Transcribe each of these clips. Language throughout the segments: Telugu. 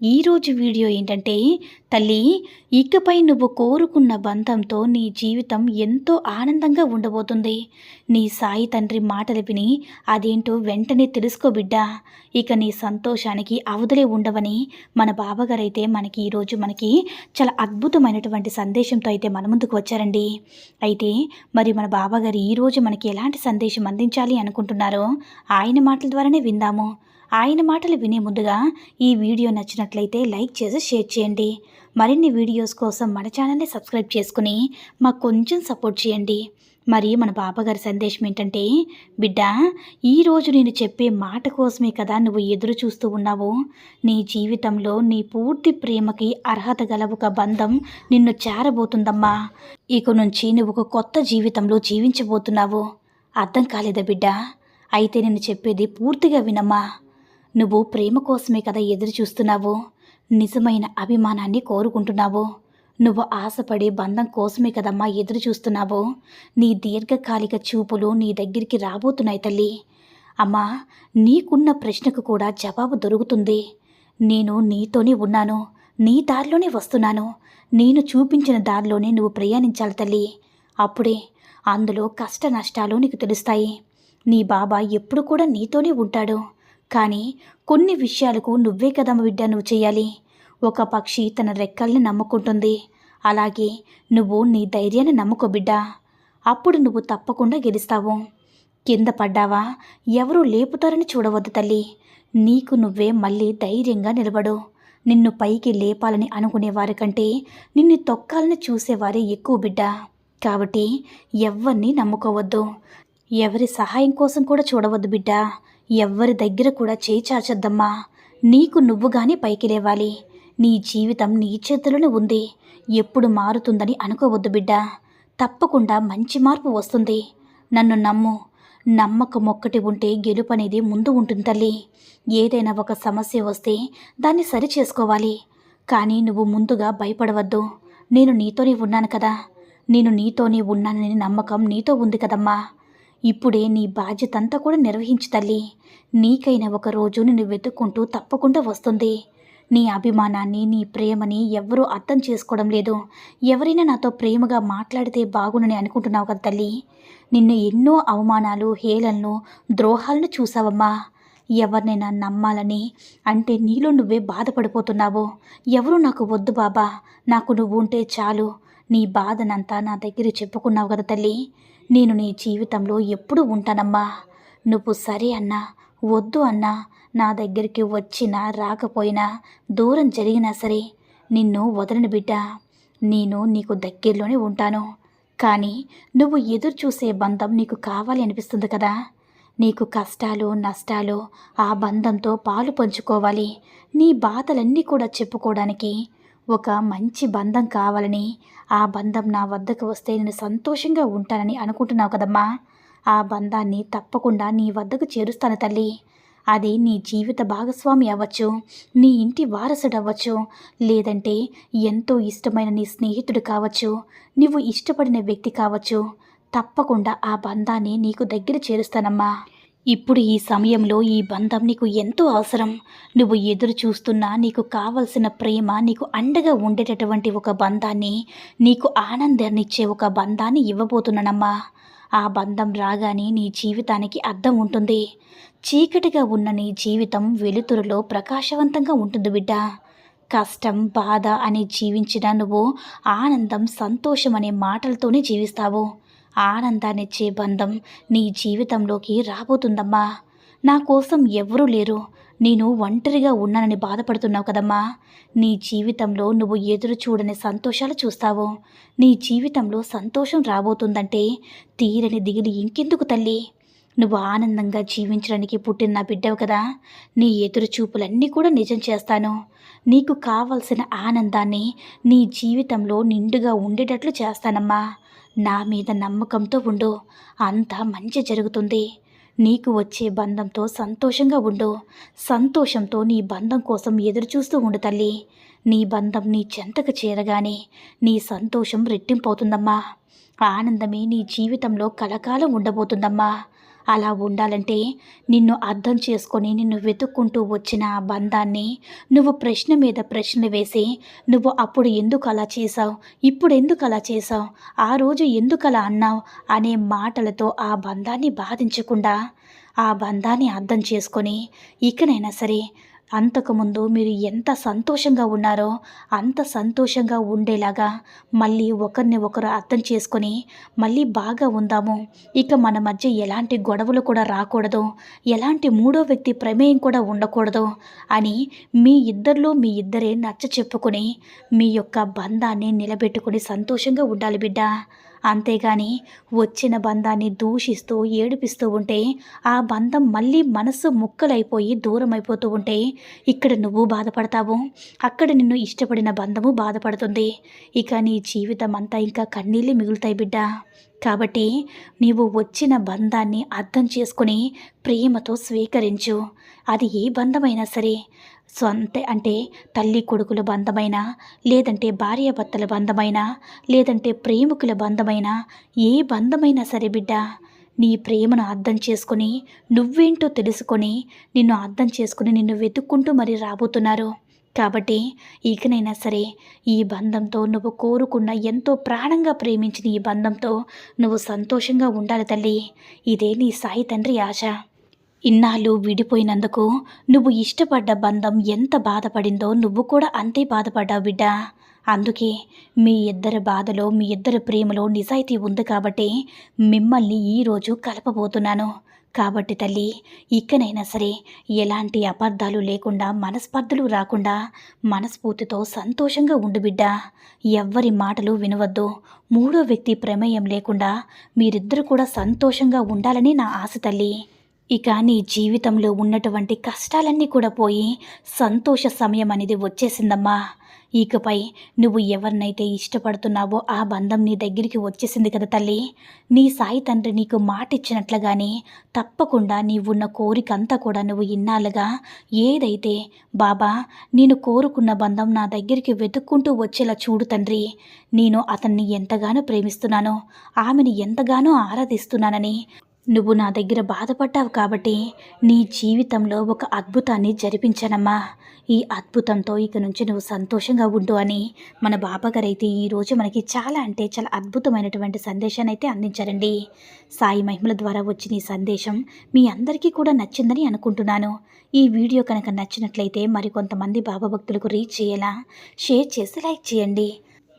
ఈరోజు వీడియో ఏంటంటే తల్లి ఇకపై నువ్వు కోరుకున్న బంధంతో నీ జీవితం ఎంతో ఆనందంగా ఉండబోతుంది. నీ సాయి తండ్రి మాటలు విని అదేంటో వెంటనే తెలుసుకో బిడ్డా. ఇక నీ సంతోషానికి అవధులే ఉండవని మన బాబాగారైతే మనకి ఈరోజు మనకి చాలా అద్భుతమైనటువంటి సందేశంతో అయితే మన ముందుకు వచ్చారండి. అయితే మరి మన బాబాగారు ఈరోజు మనకి ఎలాంటి సందేశం అందించాలి అనుకుంటున్నారో ఆయన మాటల ద్వారానే విందాము. ఆయన మాటలు వినే ముందుగా ఈ వీడియో నచ్చినట్లయితే లైక్ చేసి షేర్ చేయండి. మరిన్ని వీడియోస్ కోసం మన ఛానల్ని సబ్స్క్రైబ్ చేసుకుని మాకు కొంచెం సపోర్ట్ చేయండి. మరి మన బాబాగారి సందేశం ఏంటంటే బిడ్డ ఈరోజు నేను చెప్పే మాట కోసమే కదా నువ్వు ఎదురు చూస్తూ ఉన్నావు? నీ జీవితంలో నీ పూర్తి ప్రేమకి అర్హత గల ఒక బంధం నిన్ను చేరబోతుందమ్మా. ఇక నుంచి నువ్వు ఒక కొత్త జీవితంలో జీవించబోతున్నావు. అర్థం కాలేదా బిడ్డ? అయితే నేను చెప్పేది పూర్తిగా వినమ్మా. నువ్వు ప్రేమ కోసమే కదా ఎదురు చూస్తున్నావు? నిజమైన అభిమానాన్ని కోరుకుంటున్నావు. నువ్వు ఆశపడే బంధం కోసమే కదమ్మా ఎదురు చూస్తున్నావు. నీ దీర్ఘకాలిక చూపులు నీ దగ్గరికి రాబోతున్నాయి తల్లి. అమ్మా నీకున్న ప్రశ్నకు కూడా జవాబు దొరుకుతుంది. నేను నీతోనే ఉన్నాను. నీ దారిలోనే వస్తున్నాను. నేను చూపించిన దారిలోనే నువ్వు ప్రయాణించాలి తల్లి. అప్పుడే అందులో కష్ట నష్టాలు నీకు తెలుస్తాయి. నీ బాబా ఎప్పుడు కూడా నీతోనే ఉంటాడు. కానీ కొన్ని విషయాలకు నువ్వే కదా బిడ్డ నువ్వు చేయాలి. ఒక పక్షి తన రెక్కల్ని నమ్ముకుంటుంది. అలాగే నువ్వు నీ ధైర్యాన్ని నమ్ముకో బిడ్డ. అప్పుడు నువ్వు తప్పకుండా గెలుస్తావు. కింద పడ్డావా? ఎవరూ లేపుతారని చూడవద్దు తల్లి. నీకు నువ్వే మళ్ళీ ధైర్యంగా నిలబడు. నిన్ను పైకి లేపాలని అనుకునేవారి కంటే నిన్ను తొక్కాలని చూసేవారే ఎక్కువ బిడ్డ. కాబట్టి ఎవరిని నమ్ముకోవద్దు. ఎవరి సహాయం కోసం కూడా చూడవద్దు బిడ్డ. ఎవ్వరి దగ్గర కూడా చేయి చాచద్దమ్మా. నీకు నువ్వుగానే పైకి లేవాలి. నీ జీవితం నీ చేతిలోనే ఉంది. ఎప్పుడు మారుతుందని అనుకోవద్దు బిడ్డ. తప్పకుండా మంచి మార్పు వస్తుంది. నన్ను నమ్ము. నమ్మకం ఒక్కటి ఉంటే గెలుపు అనేది ముందు ఉంటుంది తల్లి. ఏదైనా ఒక సమస్య వస్తే దాన్ని సరి చేసుకోవాలి. కానీ నువ్వు ముందుగా భయపడవద్దు. నేను నీతోనే ఉన్నాను కదా. నేను నీతోనే ఉన్నానని నమ్మకం నీతో ఉంది కదమ్మా. ఇప్పుడే నీ బాధ్యత అంతా కూడా నిర్వహించు తల్లి. నీకైనా ఒక రోజు నిన్ను వెతుక్కుంటూ తప్పకుండా వస్తుంది. నీ అభిమానాన్ని నీ ప్రేమని ఎవ్వరూ అర్థం చేసుకోవడం లేదు. ఎవరైనా నాతో ప్రేమగా మాట్లాడితే బాగునని అనుకుంటున్నావు కదా తల్లి. నిన్ను ఎన్నో అవమానాలు హేళనలు ద్రోహాలను చూసావమ్మా ఎవరినైనా నమ్మాలని అంటే నీలో నువ్వే బాధపడిపోతున్నావు. ఎవరు నాకు వద్దు బాబా. నాకు నువ్వు ఉంటే చాలు. నీ బాధనంతా నా దగ్గర చెప్పుకున్నావు కదా తల్లి. నేను నీ జీవితంలో ఎప్పుడు ఉంటానమ్మా. నువ్వు సరే అన్నా వద్దు అన్నా నా దగ్గరికి వచ్చినా రాకపోయినా దూరం జరిగినా సరే నిన్ను వదలని బిడ్డ. నేను నీకు దగ్గరలోనే ఉంటాను. కానీ నువ్వు ఎదురు చూసే బంధం నీకు కావాలి అనిపిస్తుంది కదా. నీకు కష్టాలు నష్టాలు ఆ బంధంతో పాలు పంచుకోవాలి. నీ బాధలన్నీ కూడా చెప్పుకోవడానికి ఒక మంచి బంధం కావాలని. ఆ బంధం నా వద్దకు వస్తే నేను సంతోషంగా ఉంటానని అనుకుంటున్నావు కదమ్మా. ఆ బంధాన్ని తప్పకుండా నీ వద్దకు చేరుస్తాను తల్లి. అది నీ జీవిత భాగస్వామి అవ్వచ్చు నీ ఇంటి వారసుడు అవ్వచ్చు లేదంటే ఎంతో ఇష్టమైన నీ స్నేహితుడు కావచ్చు నువ్వు ఇష్టపడిన వ్యక్తి కావచ్చు. తప్పకుండా ఆ బంధాన్ని నీకు దగ్గర చేరుస్తానమ్మా. ఇప్పుడు ఈ సమయంలో ఈ బంధం నీకు ఎంతో అవసరం. నువ్వు ఎదురు చూస్తున్నా నీకు కావలసిన ప్రేమ నీకు అండగా ఉండేటటువంటి ఒక బంధాన్ని నీకు ఆనందాన్నిచ్చే ఒక బంధాన్ని ఇవ్వబోతున్నానమ్మా. ఆ బంధం రాగానే నీ జీవితానికి అర్థం ఉంటుంది. చీకటిగా ఉన్న నీ జీవితం వెలుతురులో ప్రకాశవంతంగా ఉంటుంది బిడ్డ. కష్టం బాధ అని జీవించిన నువ్వు ఆనందం సంతోషం అనే మాటలతోనే జీవిస్తావు. ఆనందాన్నిచ్చే బంధం నీ జీవితంలోకి రాబోతుందమ్మా. నా కోసం ఎవరూ లేరు. నేను ఒంటరిగా ఉన్నానని బాధపడుతున్నావు కదమ్మా. నీ జీవితంలో నువ్వు ఎదురు చూడని సంతోషాలు చూస్తావు. నీ జీవితంలో సంతోషం రాబోతుందంటే తీరని దిగిలి ఇంకెందుకు తల్లి? నువ్వు ఆనందంగా జీవించడానికి పుట్టిన నా బిడ్డవు కదా. నీ ఎదురు చూపులన్నీ కూడా నిజం చేస్తాను. నీకు కావలసిన ఆనందాన్ని నీ జీవితంలో నిండుగా ఉండేటట్లు చేస్తానమ్మా. నా మీద నమ్మకంతో ఉండు. అంతా మంచి జరుగుతుంది. నీకు వచ్చే బంధంతో సంతోషంగా ఉండు. సంతోషంతో నీ బంధం కోసం ఎదురు చూస్తూ ఉండు తల్లి. నీ బంధం నీ చెంతకు చేరగానే నీ సంతోషం రెట్టింపవుతుందమ్మా. ఆనందమే నీ జీవితంలో కలకాలం ఉండబోతుందమ్మా. అలా ఉండాలంటే నిన్ను అర్థం చేసుకొని నిన్ను వెతుక్కుంటూ వచ్చిన ఆ బంధాన్ని నువ్వు ప్రశ్న మీద ప్రశ్నలు వేసి నువ్వు అప్పుడు ఎందుకు అలా చేశావు? ఇప్పుడు ఎందుకు అలా చేశావు? ఆ రోజు ఎందుకు అలా అన్నావు? అనే మాటలతో ఆ బంధాన్ని బాధించకుండా ఆ బంధాన్ని అర్థం చేసుకొని ఇకనైనా సరే అంతకుముందు మీరు ఎంత సంతోషంగా ఉన్నారో అంత సంతోషంగా ఉండేలాగా మళ్ళీ ఒకరిని ఒకరు అర్థం చేసుకొని మళ్ళీ బాగా ఉందాము. ఇక మన మధ్య ఎలాంటి గొడవలు కూడా రాకూడదు. ఎలాంటి మూడో వ్యక్తి ప్రమేయం కూడా ఉండకూడదు అని మీ ఇద్దరిలో మీ ఇద్దరే నచ్చ చెప్పుకొని మీ యొక్క బంధాన్ని నిలబెట్టుకొని సంతోషంగా ఉండాలి బిడ్డ. అంతేగాని వచ్చిన బంధాన్ని దూషిస్తూ ఏడిపిస్తూ ఉంటే ఆ బంధం మళ్ళీ మనసు ముక్కలైపోయి దూరం అయిపోతూ ఉంటే ఇక్కడ నువ్వు బాధపడతావు. అక్కడ నిన్ను ఇష్టపడిన బంధము బాధపడుతుంది. ఇక నీ జీవితం అంతా ఇంకా కన్నీళ్ళు మిగులుతాయి బిడ్డ. కాబట్టి నీవు వచ్చిన బంధాన్ని అర్థం చేసుకుని ప్రేమతో స్వీకరించు. అది ఏ బంధమైనా సరే సొంత అంటే తల్లి కొడుకుల బంధమైనా లేదంటే భార్యాభర్తల బంధమైనా లేదంటే ప్రేమికుల బంధమైనా ఏ బంధమైనా సరే బిడ్డ నీ ప్రేమను అర్థం చేసుకొని నువ్వేంటో తెలుసుకొని నిన్ను అర్థం చేసుకుని నిన్ను వెతుక్కుంటూ మరి రాబోతున్నారు. కాబట్టి ఇకనైనా సరే ఈ బంధంతో నువ్వు కోరుకున్న ఎంతో ప్రాణంగా ప్రేమించిన ఈ బంధంతో నువ్వు సంతోషంగా ఉండాలి తల్లి. ఇదే నీ సాయి తండ్రి ఆశ. ఇన్నాళ్ళు విడిపోయినందుకు నువ్వు ఇష్టపడ్డ బంధం ఎంత బాధపడిందో నువ్వు కూడా అంతే బాధపడ్డావు బిడ్డ. అందుకే మీ ఇద్దరి బాధలో మీ ఇద్దరి ప్రేమలో నిజాయితీ ఉంది కాబట్టి మిమ్మల్ని ఈరోజు కలపబోతున్నాను. కాబట్టి తల్లి ఇకనైనా సరే ఎలాంటి అపార్థాలు లేకుండా మనస్పర్ధలు రాకుండా మనస్ఫూర్తితో సంతోషంగా ఉండు బిడ్డ. ఎవ్వరి మాటలు వినవద్దు. మూడో వ్యక్తి ప్రమేయం లేకుండా మీరిద్దరు కూడా సంతోషంగా ఉండాలని నా ఆశ తల్లి. ఇక నీ జీవితంలో ఉన్నటువంటి కష్టాలన్నీ కూడా పోయి సంతోష సమయం అనేది వచ్చేసిందమ్మా. ఇకపై నువ్వు ఎవరినైతే ఇష్టపడుతున్నావో ఆ బంధం నీ దగ్గరికి వచ్చేసింది కదా తల్లి. నీ సాయి తండ్రి నీకు మాట ఇచ్చినట్లుగానే తప్పకుండా నీవున్న కోరిక అంతా కూడా నువ్వు ఇన్నాళ్ళుగా ఏదైతే బాబా నేను కోరుకున్న బంధం నా దగ్గరికి వెతుక్కుంటూ వచ్చేలా చూడు తండ్రి. నేను అతన్ని ఎంతగానో ప్రేమిస్తున్నానో ఆమెను ఎంతగానో ఆరాధిస్తున్నానని నువ్వు నా దగ్గర బాధపడ్డావు కాబట్టి నీ జీవితంలో ఒక అద్భుతాన్ని జరిపించానమ్మా. ఈ అద్భుతంతో ఇక నుంచి నువ్వు సంతోషంగా ఉండు అని మన బాబాగారు అయితే ఈరోజు మనకి చాలా అంటే చాలా అద్భుతమైనటువంటి సందేశాన్ని అయితే అందించారండి. సాయి మహిమల ద్వారా వచ్చిన ఈ సందేశం మీ అందరికీ కూడా నచ్చిందని అనుకుంటున్నాను. ఈ వీడియో కనుక నచ్చినట్లయితే మరికొంతమంది బాబా భక్తులకు రీచ్ చేయేలా షేర్ చేసి లైక్ చేయండి.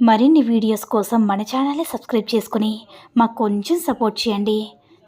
మరిన్ని వీడియోస్ కోసం మన ఛానల్ని సబ్స్క్రైబ్ చేసుకుని మాకు కొంచెం సపోర్ట్ చేయండి.